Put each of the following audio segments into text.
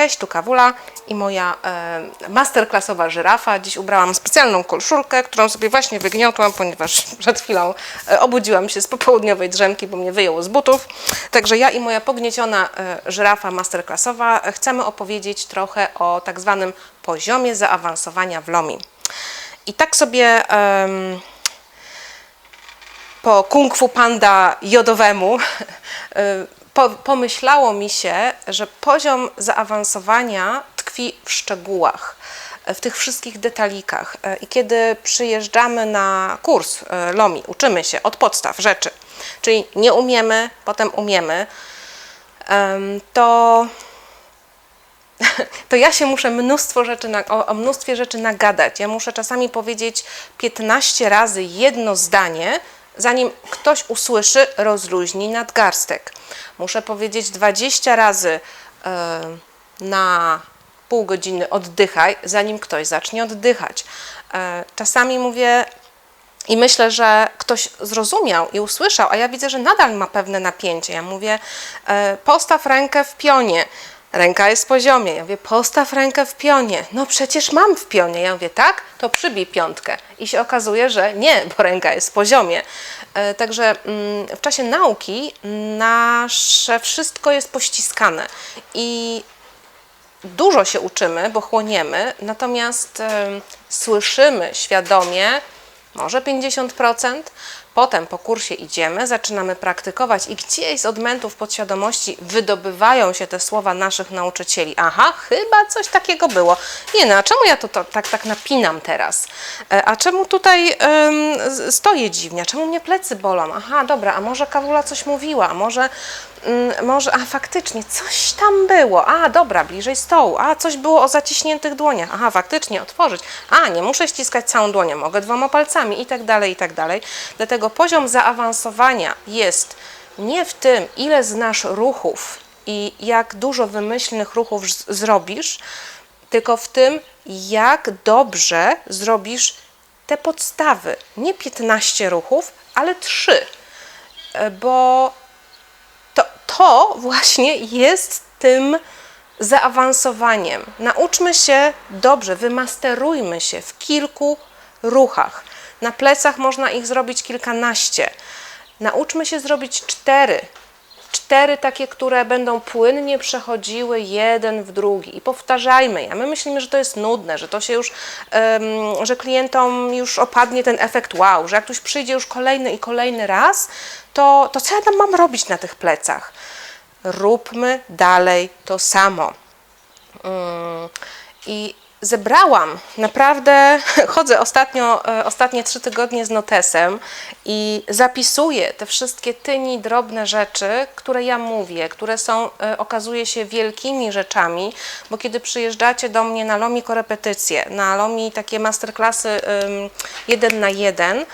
Cześć, tu Kawula i moja e, masterclassowa żyrafa. Dziś ubrałam specjalną koszulkę, którą sobie właśnie wygniotłam, ponieważ przed chwilą e, obudziłam się z popołudniowej drzemki, bo mnie wyjęło z butów. Także ja i moja pognieciona e, żyrafa masterclassowa e, chcemy opowiedzieć trochę o tak zwanym poziomie zaawansowania w LOMI. I tak sobie... po kung fu panda jodowemu y, po, pomyślało mi się, że poziom zaawansowania tkwi w szczegółach, w tych wszystkich detalikach. Y, I kiedy przyjeżdżamy na kurs y, LOMI, uczymy się od podstaw rzeczy, czyli nie umiemy, potem umiemy, em, to to ja się muszę mnóstwo rzeczy na, o, o mnóstwie rzeczy nagadać. Ja muszę czasami powiedzieć 15 razy jedno zdanie, zanim ktoś usłyszy rozluźnij nadgarstek. Muszę powiedzieć 20 razy e, na pół godziny oddychaj, zanim ktoś zacznie oddychać. E, czasami mówię i myślę, że ktoś zrozumiał i usłyszał, a ja widzę, że nadal ma pewne napięcie. Ja mówię, e, postaw rękę w pionie. Ręka jest w poziomie. Ja mówię, postaw rękę w pionie. No przecież mam w pionie. Ja mówię, tak? To przybij piątkę. I się okazuje, że nie, bo ręka jest w poziomie. E, Także mm, w czasie nauki nasze wszystko jest pościskane. I dużo się uczymy, bo chłoniemy, natomiast słyszymy świadomie może 50%, potem po kursie idziemy, zaczynamy praktykować i gdzieś z odmętów podświadomości wydobywają się te słowa naszych nauczycieli. Aha, chyba coś takiego było. Nie no, a czemu ja to, to tak, tak napinam teraz? E, A czemu tutaj z- stoję dziwnie? Czemu mnie plecy bolą? Aha, dobra, a może Kawula coś mówiła? A może, może, a faktycznie coś tam było. A, dobra, bliżej stołu. A, coś było o zaciśniętych dłoniach. Aha, faktycznie, otworzyć. A, nie muszę ściskać całą dłonią, mogę dwoma palcami i tak dalej, i tak dalej. Dlatego poziom zaawansowania jest nie w tym, ile znasz ruchów i jak dużo wymyślnych ruchów zrobisz, tylko w tym, jak dobrze zrobisz te podstawy. Nie 15 ruchów, ale 3. Bo to, właśnie jest tym zaawansowaniem. Nauczmy się dobrze, wymasterujmy się w kilku ruchach. Na plecach można ich zrobić kilkanaście. Nauczmy się zrobić cztery. Cztery takie, które będą płynnie przechodziły jeden w drugi i powtarzajmy je. My myślimy, że to jest nudne, że to się już, że klientom już opadnie ten efekt wow, że jak ktoś przyjdzie już kolejny i kolejny raz, to, to co ja tam mam robić na tych plecach? Róbmy dalej to samo. Mm, I zebrałam, naprawdę chodzę ostatnio, e, ostatnie trzy tygodnie z notesem i zapisuję te wszystkie tyni, drobne rzeczy, które ja mówię, które są, e, okazuje się, wielkimi rzeczami, bo kiedy przyjeżdżacie do mnie na LOMI korepetycje, na LOMI takie masterclassy jeden na jeden,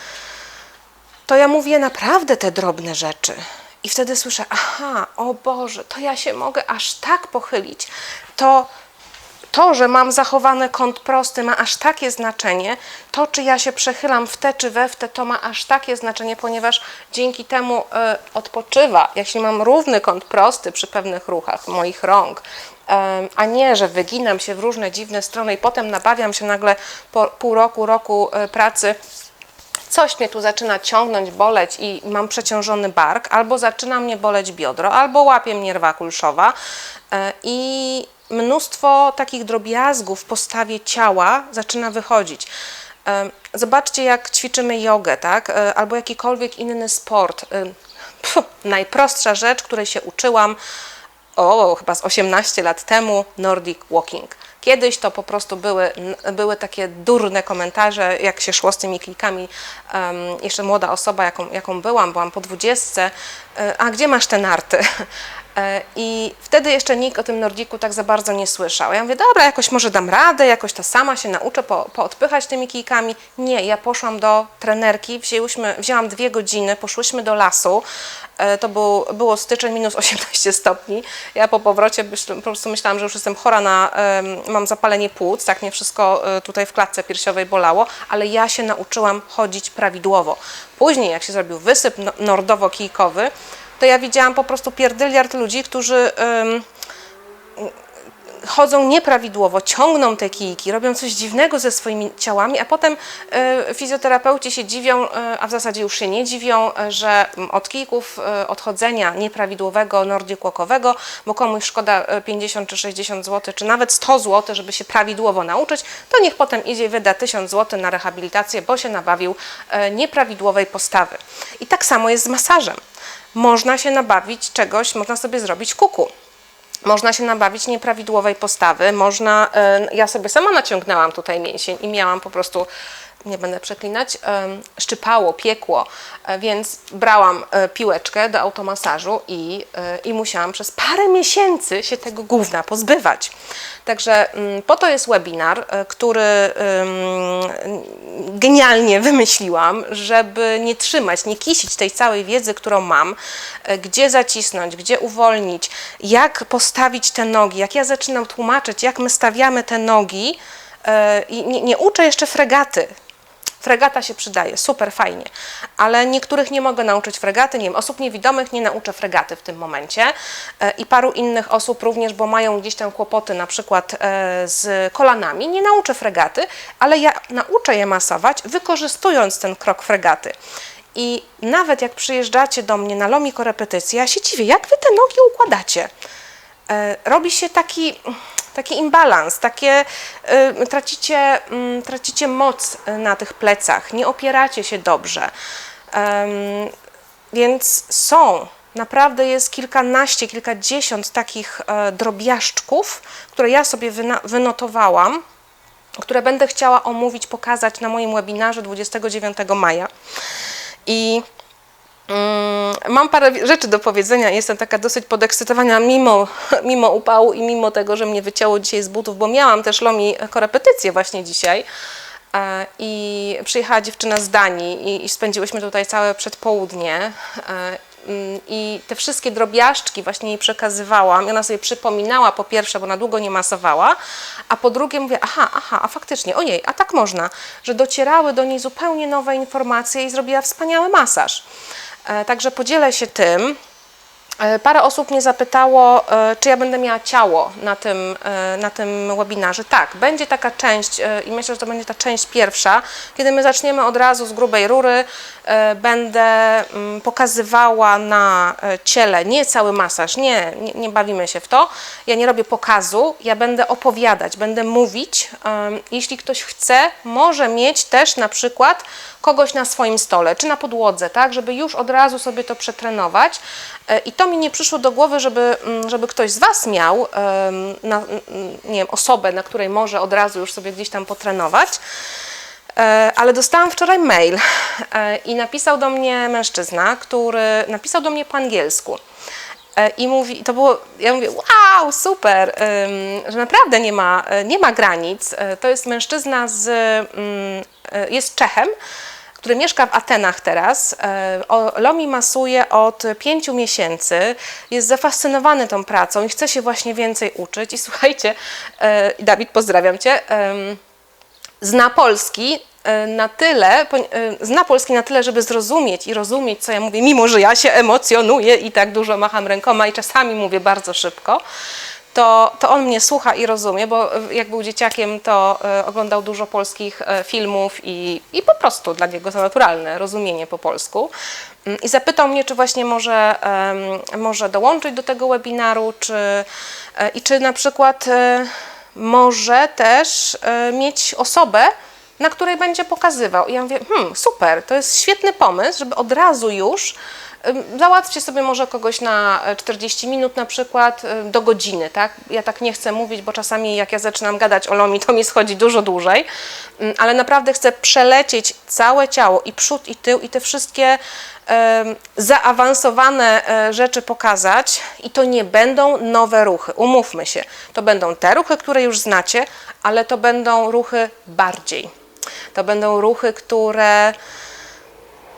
to ja mówię naprawdę te drobne rzeczy. I wtedy słyszę, aha, o Boże, to ja się mogę aż tak pochylić. To, to, że mam zachowany kąt prosty, ma aż takie znaczenie. To, czy ja się przechylam w te czy we w te, to ma aż takie znaczenie, ponieważ dzięki temu e, odpoczywa, jeśli mam równy kąt prosty przy pewnych ruchach moich rąk, em, a nie, że wyginam się w różne dziwne strony i potem nabawiam się nagle po pół roku, roku e, pracy coś mnie tu zaczyna ciągnąć, boleć i mam przeciążony bark, albo zaczyna mnie boleć biodro, albo łapie mnie rwa kulszowa e, i mnóstwo takich drobiazgów w postawie ciała zaczyna wychodzić. E, Zobaczcie, jak ćwiczymy jogę, tak? E, albo jakikolwiek inny sport. Pfu, najprostsza rzecz, której się uczyłam, o, chyba z 18 lat temu, Nordic Walking. Kiedyś to po prostu były, były takie durne komentarze, jak się szło z tymi klikami. Em, jeszcze młoda osoba, jaką, jaką byłam, byłam po dwudziestce, e, a gdzie masz te narty? E, I wtedy jeszcze nikt o tym Nordiku tak za bardzo nie słyszał. Ja mówię, dobra, jakoś może dam radę, jakoś to sama się nauczę po, poodpychać tymi kijkami. Nie, ja poszłam do trenerki, wzięłyśmy, wzięłam dwie godziny, poszłyśmy do lasu. E, To był, było styczeń minus 18 stopni. Ja po powrocie po prostu myślałam, że już jestem chora na, mam zapalenie płuc, tak mnie wszystko e, tutaj w klatce piersiowej bolało, ale ja się nauczyłam chodzić prawidłowo. Później, jak się zrobił wysyp no- nordowo-kijkowy, to ja widziałam po prostu pierdyliard ludzi, którzy chodzą nieprawidłowo, ciągną te kijki, robią coś dziwnego ze swoimi ciałami, a potem e, fizjoterapeuci się dziwią, e, a w zasadzie już się nie dziwią, e, że od kijków odchodzenia nieprawidłowego nordic walkowego, bo komuś szkoda e, 50 czy 60 zł, czy nawet 100 zł, żeby się prawidłowo nauczyć, to niech potem idzie i wyda 1000 zł na rehabilitację, bo się nabawił nieprawidłowej postawy. I tak samo jest z masażem. Można się nabawić czegoś, można sobie zrobić kuku. Można się nabawić nieprawidłowej postawy, można, e, ja sobie sama naciągnęłam tutaj mięsień i miałam po prostu, nie będę przeklinać, szczypało, piekło, e, więc brałam e, piłeczkę do automasażu i, e, i musiałam przez parę miesięcy się tego gówna pozbywać. Także mm, po to jest webinar, który genialnie wymyśliłam, żeby nie trzymać, nie kisić tej całej wiedzy, którą mam, gdzie zacisnąć, gdzie uwolnić, jak postawić te nogi, jak ja zaczynam tłumaczyć, jak my stawiamy te nogi i nie, nie uczę jeszcze fregaty. Fregata się przydaje, super, fajnie, ale niektórych nie mogę nauczyć fregaty, nie wiem, osób niewidomych nie nauczę fregaty w tym momencie e, i paru innych osób również, bo mają gdzieś tam kłopoty na przykład e, z kolanami, nie nauczę fregaty, ale ja nauczę je masować, wykorzystując ten krok fregaty. I nawet jak przyjeżdżacie do mnie na lomi korepetycje, ja się dziwię, jak wy te nogi układacie? E, robi się taki, taki imbalans, takie, e, tracicie, mm, tracicie moc e, na tych plecach, nie opieracie się dobrze. Więc są, naprawdę jest kilkanaście, kilkadziesiąt takich e, drobiażdżków, które ja sobie wynotowałam, które będę chciała omówić, pokazać na moim webinarze 29 maja. I Mam parę rzeczy do powiedzenia. Jestem taka dosyć podekscytowana mimo, mimo upału i mimo tego, że mnie wycięło dzisiaj z butów, bo miałam też Lomi korepetycję właśnie dzisiaj. E, I przyjechała dziewczyna z Danii i, i spędziłyśmy tutaj całe przedpołudnie. E, mm, I te wszystkie drobiażdżki właśnie jej przekazywałam. Ona sobie przypominała po pierwsze, bo na długo nie masowała, a po drugie mówię, aha, aha, a faktycznie, ojej, a tak można, że docierały do niej zupełnie nowe informacje i zrobiła wspaniały masaż. E, Także podzielę się tym. E, Parę osób mnie zapytało, e, czy ja będę miała ciało na tym, na tym webinarze. Tak, będzie taka część i myślę, że to będzie ta część pierwsza, kiedy my zaczniemy od razu z grubej rury. Będę mm, pokazywała na ciele nie cały masaż, nie, nie, nie bawimy się w to. Ja nie robię pokazu, ja będę opowiadać, będę mówić. Jeśli ktoś chce, może mieć też na przykład kogoś na swoim stole, czy na podłodze, tak, żeby już od razu sobie to przetrenować. E, I to mi nie przyszło do głowy, żeby, mm, żeby ktoś z Was miał na, mm, nie wiem, osobę, na której może od razu już sobie gdzieś tam potrenować. E, Ale dostałam wczoraj mail e, i napisał do mnie mężczyzna, który napisał do mnie po angielsku. I mówi, to było, ja mówię, wow, super, że naprawdę nie ma, nie ma granic. To jest mężczyzna z, e, jest Czechem, który mieszka w Atenach teraz. E, Lomi masuje od pięciu miesięcy, jest zafascynowany tą pracą i chce się właśnie więcej uczyć. I słuchajcie, e, Dawid, pozdrawiam Cię, zna polski e, na tyle, zna polski na tyle, żeby zrozumieć i rozumieć, co ja mówię, mimo że ja się emocjonuję i tak dużo macham rękoma i czasami mówię bardzo szybko, to, to on mnie słucha i rozumie, bo jak był dzieciakiem, to e, oglądał dużo polskich e, filmów i, i po prostu dla niego to naturalne rozumienie po polsku. Mm, I zapytał mnie, czy właśnie może, może dołączyć do tego webinaru, czy, e, i czy na przykład może też mieć osobę, na której będzie pokazywał. I ja mówię, hmm, super, to jest świetny pomysł, żeby od razu już załatwcie sobie może kogoś na e, 40 minut na przykład, do godziny, tak? Ja tak nie chcę mówić, bo czasami jak ja zaczynam gadać o Lomi, to mi schodzi dużo dłużej, ale naprawdę chcę przelecieć całe ciało i przód i tył i te wszystkie zaawansowane e, rzeczy pokazać i to nie będą nowe ruchy, umówmy się. To będą te ruchy, które już znacie, ale to będą ruchy bardziej. To będą ruchy, które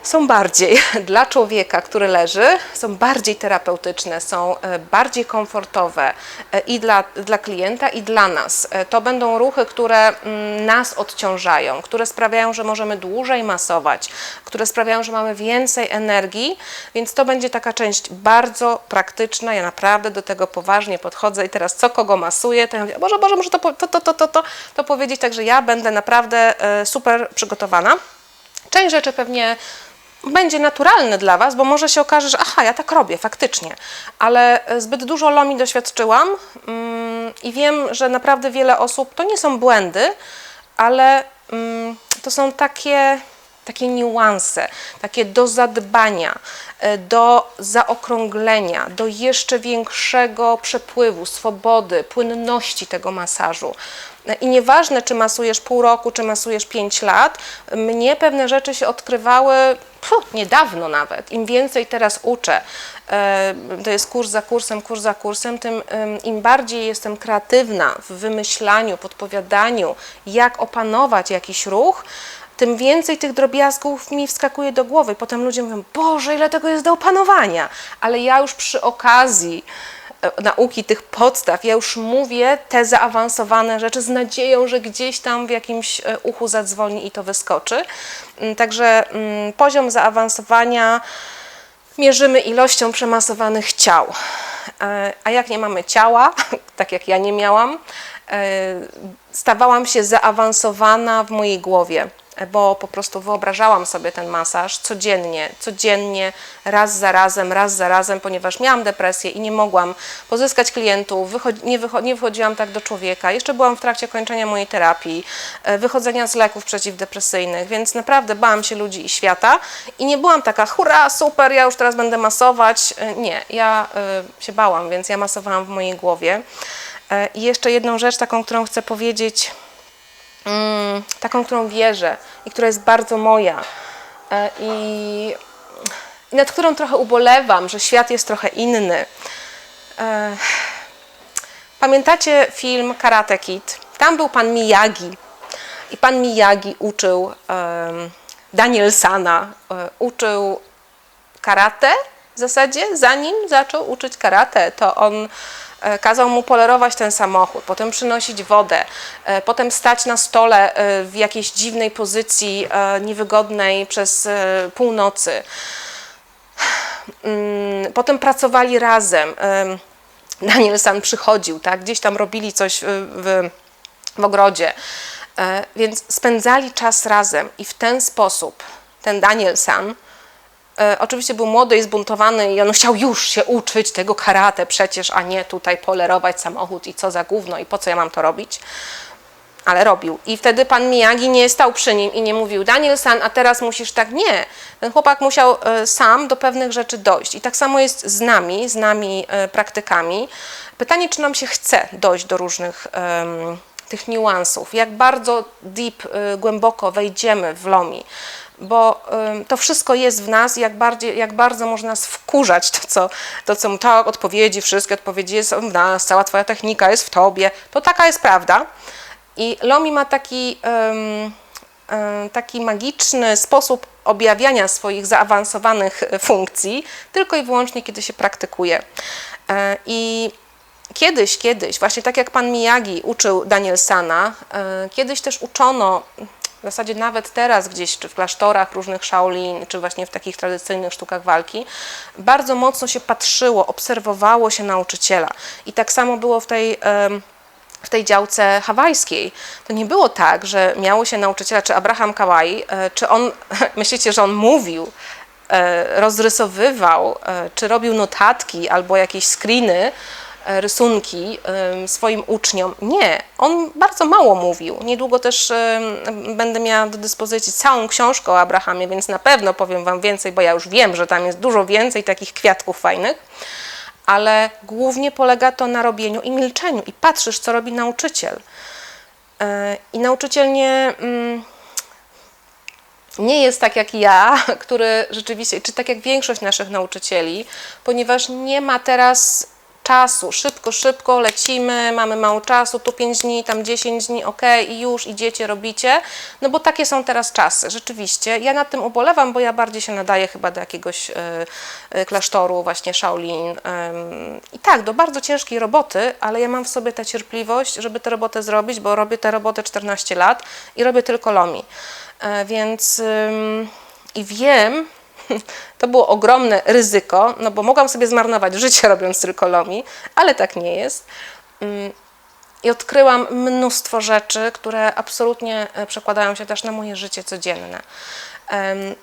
są bardziej dla człowieka, który leży, są bardziej terapeutyczne, są e, bardziej komfortowe e, i dla, dla klienta, i dla nas. E, To będą ruchy, które mm, nas odciążają, które sprawiają, że możemy dłużej masować, które sprawiają, że mamy więcej energii, więc to będzie taka część bardzo praktyczna. Ja naprawdę do tego poważnie podchodzę i teraz co kogo masuję, to ja mówię, Boże, Boże, to, to, to, to, to, to, to powiedzieć, także ja będę naprawdę super przygotowana. Część rzeczy pewnie będzie naturalne dla Was, bo może się okaże, że aha, ja tak robię faktycznie, ale e, zbyt dużo lomi doświadczyłam mm, i wiem, że naprawdę wiele osób, to nie są błędy, ale mm, to są takie, takie niuanse, takie do zadbania, e, do zaokrąglenia, do jeszcze większego przepływu, swobody, płynności tego masażu. E, I nieważne, czy masujesz pół roku, czy masujesz 5 lat, mnie pewne rzeczy się odkrywały puh, niedawno nawet. Im więcej teraz uczę, e, to jest kurs za kursem, kurs za kursem, tym im bardziej jestem kreatywna w wymyślaniu, podpowiadaniu, jak opanować jakiś ruch, tym więcej tych drobiazgów mi wskakuje do głowy. Potem ludzie mówią, Boże, ile tego jest do opanowania. Ale ja już przy okazji nauki tych podstaw, ja już mówię te zaawansowane rzeczy z nadzieją, że gdzieś tam w jakimś e, uchu zadzwoni i to wyskoczy. Mm, Także mm, poziom zaawansowania mierzymy ilością przemasowanych ciał. E, A jak nie mamy ciała, tak jak ja nie miałam, e, stawałam się zaawansowana w mojej głowie, e, bo po prostu wyobrażałam sobie ten masaż codziennie, codziennie, raz za razem, raz za razem, ponieważ miałam depresję i nie mogłam pozyskać klientów, wychodzi, nie, wycho, nie wychodziłam tak do człowieka. Jeszcze byłam w trakcie kończenia mojej terapii, e, wychodzenia z leków przeciwdepresyjnych, więc naprawdę bałam się ludzi i świata i nie byłam taka, hurra, super, ja już teraz będę masować. E, Nie, ja e, się bałam, więc ja masowałam w mojej głowie. I jeszcze jedną rzecz taką, którą chcę powiedzieć, taką, którą wierzę i która jest bardzo moja e, i, i nad którą trochę ubolewam, że świat jest trochę inny. E, Pamiętacie film Karate Kid? Tam był pan Miyagi i pan Miyagi uczył em, Danielsana, e, uczył karate w zasadzie, zanim zaczął uczyć karate, to on e, kazał mu polerować ten samochód, potem przynosić wodę, e, potem stać na stole e, w jakiejś dziwnej pozycji, niewygodnej przez północy. Mm, Potem pracowali razem. Em, Daniel San przychodził, tak? gdzieś tam robili coś w, w, ogrodzie. Więc spędzali czas razem i w ten sposób ten Daniel San oczywiście był młody i zbuntowany i on chciał już się uczyć tego karate przecież, a nie tutaj polerować samochód i co za gówno i po co ja mam to robić. Ale robił. I wtedy pan Miyagi nie stał przy nim i nie mówił, Daniel San, a teraz musisz tak. Nie. Ten chłopak musiał e, sam do pewnych rzeczy dojść. I tak samo jest z nami, z nami e, praktykami. Pytanie, czy nam się chce dojść do różnych tych niuansów, jak bardzo deep, e, głęboko wejdziemy w lomi, bo to wszystko jest w nas, jak, bardziej, jak bardzo można nas wkurzać to, co, to, co tak, odpowiedzi, wszystkie odpowiedzi są w nas, cała twoja technika jest w tobie, to taka jest prawda. I Lomi ma taki, taki magiczny sposób objawiania swoich zaawansowanych e, funkcji, tylko i wyłącznie kiedy się praktykuje. E, I kiedyś, kiedyś, właśnie tak jak pan Miyagi uczył Danielsana, e, kiedyś też uczono, w zasadzie nawet teraz gdzieś, czy w klasztorach różnych Shaolin, czy właśnie w takich tradycyjnych sztukach walki, bardzo mocno się patrzyło, obserwowało się nauczyciela. I tak samo było w tej w tej działce hawajskiej. To nie było tak, że miało się nauczyciela, czy Abraham Kawai, e, czy on, myślicie, że on mówił, e, rozrysowywał, e, czy robił notatki albo jakieś screeny, rysunki swoim uczniom. Nie, on bardzo mało mówił. Niedługo też będę miała do dyspozycji całą książkę o Abrahamie, więc na pewno powiem Wam więcej, bo ja już wiem, że tam jest dużo więcej takich kwiatków fajnych ale głównie polega to na robieniu i milczeniu i patrzysz, co robi nauczyciel. E, I nauczyciel nie, mm, nie jest tak jak ja, który rzeczywiście, czy tak jak większość naszych nauczycieli, ponieważ nie ma teraz czasu. Szybko, szybko lecimy, mamy mało czasu, tu 5 dni, tam 10 dni, ok, i już idziecie, robicie. No bo takie są teraz czasy, rzeczywiście. Ja nad tym ubolewam, bo ja bardziej się nadaję chyba do jakiegoś e, e, klasztoru, właśnie Shaolin. em, I tak, do bardzo ciężkiej roboty, ale ja mam w sobie tę cierpliwość, żeby tę robotę zrobić, bo robię tę robotę 14 lat i robię tylko lomi. E, Więc ym, i wiem, to było ogromne ryzyko, no bo mogłam sobie zmarnować życie robiąc tylko lomi, ale tak nie jest. Ym, I odkryłam mnóstwo rzeczy, które absolutnie e, przekładają się też na moje życie codzienne.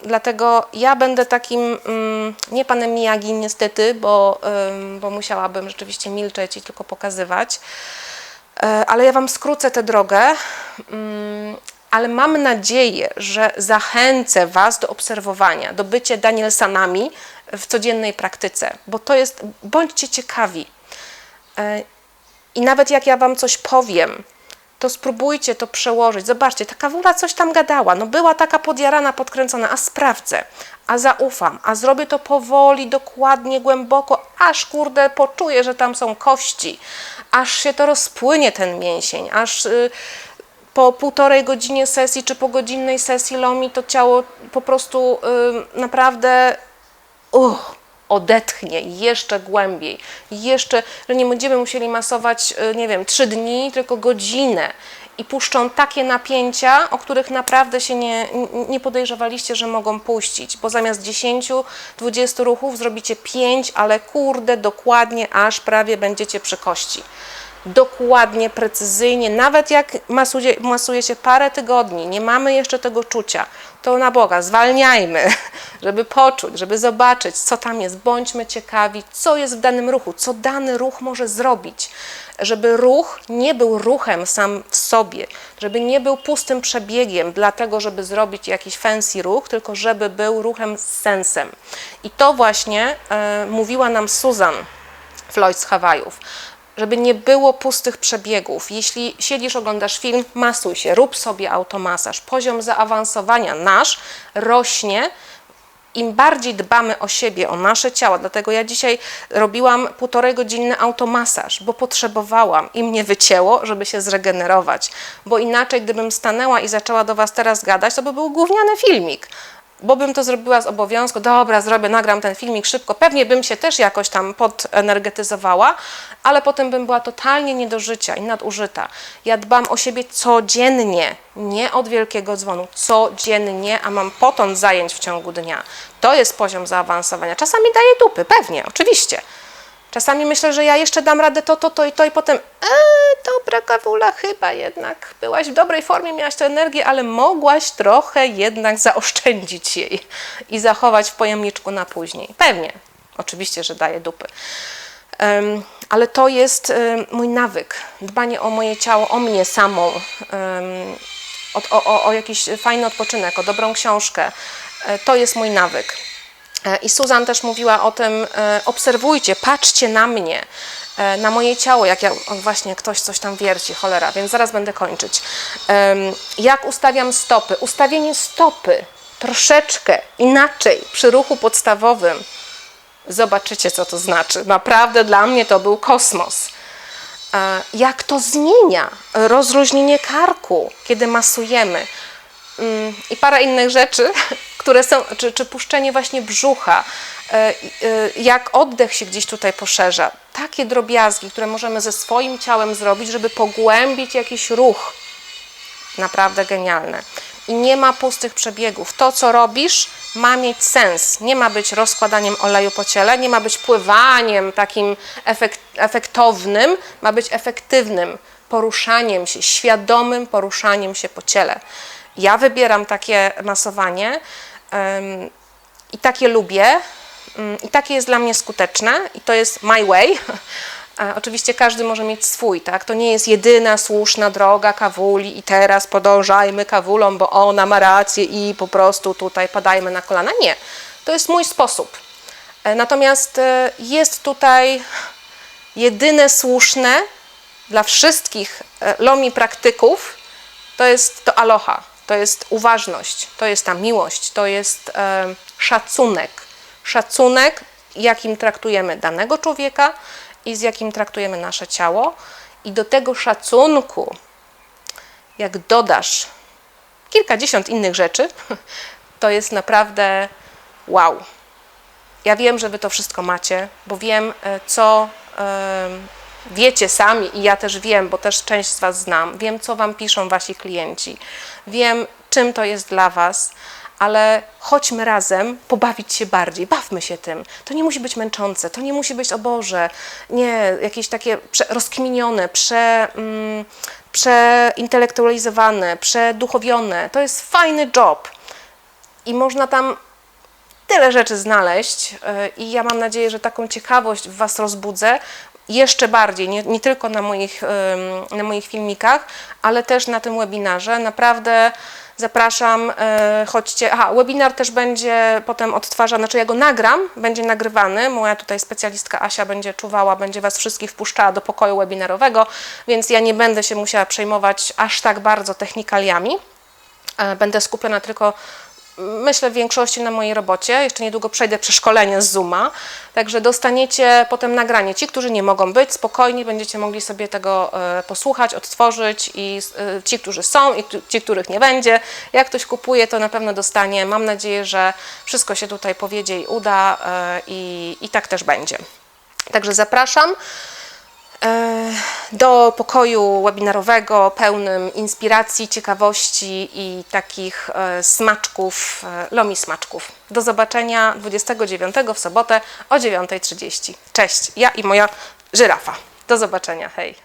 Dlatego ja będę takim, mm, nie panem Miyagi niestety, bo, bo musiałabym rzeczywiście milczeć i tylko pokazywać, E, ale ja Wam skrócę tę drogę, mm, ale mam nadzieję, że zachęcę Was do obserwowania, do bycia Danielsanami w codziennej praktyce, bo to jest, bądźcie ciekawi. E, I nawet jak ja Wam coś powiem, to spróbujcie to przełożyć. Zobaczcie, ta kawula coś tam gadała, no była taka podjarana, podkręcona, a sprawdzę, a zaufam, a zrobię to powoli, dokładnie, głęboko, aż kurde poczuję, że tam są kości, aż się to rozpłynie ten mięsień, aż y, po półtorej godzinie sesji czy po godzinnej sesji lomi to ciało po prostu y, naprawdę uch, odetchnie jeszcze głębiej, jeszcze, że nie będziemy musieli masować, y, nie wiem, trzy dni, tylko godzinę. I puszczą takie napięcia, o których naprawdę się nie, nie podejrzewaliście, że mogą puścić, bo zamiast 10-20 ruchów zrobicie 5, ale kurde, dokładnie, aż prawie będziecie przy kości dokładnie, precyzyjnie, nawet jak masuje, masujecie parę tygodni, nie mamy jeszcze tego czucia, to na Boga, zwalniajmy, żeby poczuć, żeby zobaczyć, co tam jest. Bądźmy ciekawi, co jest w danym ruchu, co dany ruch może zrobić. Żeby ruch nie był ruchem sam w sobie, żeby nie był pustym przebiegiem, dlatego żeby zrobić jakiś fancy ruch, tylko żeby był ruchem z sensem. I to właśnie e, mówiła nam Susan Floyd z Hawajów żeby nie było pustych przebiegów. Jeśli siedzisz, oglądasz film, masuj się, rób sobie automasaż. Poziom zaawansowania nasz rośnie, im bardziej dbamy o siebie, o nasze ciało. Dlatego ja dzisiaj robiłam półtorej godzinny automasaż, bo potrzebowałam i mnie wycięło, żeby się zregenerować. Bo inaczej, gdybym stanęła i zaczęła do Was teraz gadać, to by był gówniany filmik bo bym to zrobiła z obowiązku, dobra, zrobię, nagram ten filmik szybko, pewnie bym się też jakoś tam podenergetyzowała, ale potem bym była totalnie nie do życia i nadużyta. Ja dbam o siebie codziennie, nie od wielkiego dzwonu, codziennie, a mam potąd zajęć w ciągu dnia. To jest poziom zaawansowania. Czasami daję dupy, pewnie, oczywiście. Czasami myślę, że ja jeszcze dam radę to, to, to i to i potem eee, dobra kawula, chyba jednak byłaś w dobrej formie, miałaś tę energię, ale mogłaś trochę jednak zaoszczędzić jej i zachować w pojemniczku na później. Pewnie, oczywiście, że daję dupy. Em, ale to jest em, mój nawyk, dbanie o moje ciało, o mnie samą, o, o, o- o jakiś fajny odpoczynek, o dobrą książkę. E, To jest mój nawyk. E, I Susan też mówiła o tym, e, obserwujcie, patrzcie na mnie, e, na moje ciało, jak ja, o, właśnie ktoś coś tam wierci, cholera, więc zaraz będę kończyć. Jak ustawiam stopy? Ustawienie stopy troszeczkę inaczej przy ruchu podstawowym. Zobaczycie, co to znaczy. Naprawdę dla mnie to był kosmos. Jak to zmienia rozluźnienie karku, kiedy masujemy Mm, i parę innych rzeczy, które są, czy, czy puszczenie właśnie brzucha, e, e, jak oddech się gdzieś tutaj poszerza. Takie drobiazgi, które możemy ze swoim ciałem zrobić, żeby pogłębić jakiś ruch. Naprawdę genialne. I nie ma pustych przebiegów. To, co robisz, ma mieć sens. Nie ma być rozkładaniem oleju po ciele, nie ma być pływaniem takim efekt, efektownym, ma być efektywnym poruszaniem się, świadomym poruszaniem się po ciele. Ja wybieram takie masowanie i takie lubię. Mm, I takie jest dla mnie skuteczne i to jest my way. Oczywiście każdy może mieć swój, tak? To nie jest jedyna słuszna droga kawuli i teraz podążajmy kawulą, bo ona ma rację i po prostu tutaj padajmy na kolana. Nie, to jest mój sposób. E, Natomiast e, jest tutaj jedyne słuszne dla wszystkich e, lomi praktyków, to jest to aloha, to jest uważność, to jest ta miłość, to jest e, szacunek. Szacunek, jakim traktujemy danego człowieka i z jakim traktujemy nasze ciało. I do tego szacunku, jak dodasz kilkadziesiąt innych rzeczy, to jest naprawdę wow. Ja wiem, że Wy to wszystko macie, bo wiem, e, co e, wiecie sami i ja też wiem, bo też część z Was znam. Wiem, co Wam piszą Wasi klienci. Wiem, czym to jest dla Was, ale chodźmy razem pobawić się bardziej, bawmy się tym. To nie musi być męczące, to nie musi być, o Boże, nie, jakieś takie rozkminione, prze, mm, przeintelektualizowane, przeduchowione. To jest fajny job i można tam tyle rzeczy znaleźć yy, i ja mam nadzieję, że taką ciekawość w Was rozbudzę jeszcze bardziej, nie, nie tylko na moich, na moich filmikach, ale też na tym webinarze. Naprawdę zapraszam, yy, chodźcie. Aha, webinar też będzie potem odtwarzany, znaczy ja go nagram, będzie nagrywany. Moja tutaj specjalistka Asia będzie czuwała, będzie Was wszystkich wpuszczała do pokoju webinarowego, więc ja nie będę się musiała przejmować aż tak bardzo technikaliami. E, Będę skupiona tylko, myślę, w większości na mojej robocie. Jeszcze niedługo przejdę przeszkolenie z Zooma, także dostaniecie potem nagranie. Ci, którzy nie mogą być, spokojnie będziecie mogli sobie tego e, posłuchać, odtworzyć i e, ci, którzy są i ci, których nie będzie. Jak ktoś kupuje, to na pewno dostanie. Mam nadzieję, że wszystko się tutaj powiedzie i uda e, i, i tak też będzie. Także zapraszam do pokoju webinarowego pełnym inspiracji, ciekawości i takich e, smaczków, e, lomi smaczków. Do zobaczenia 29 w sobotę o 9.30. Cześć, ja i moja żyrafa. Do zobaczenia, hej.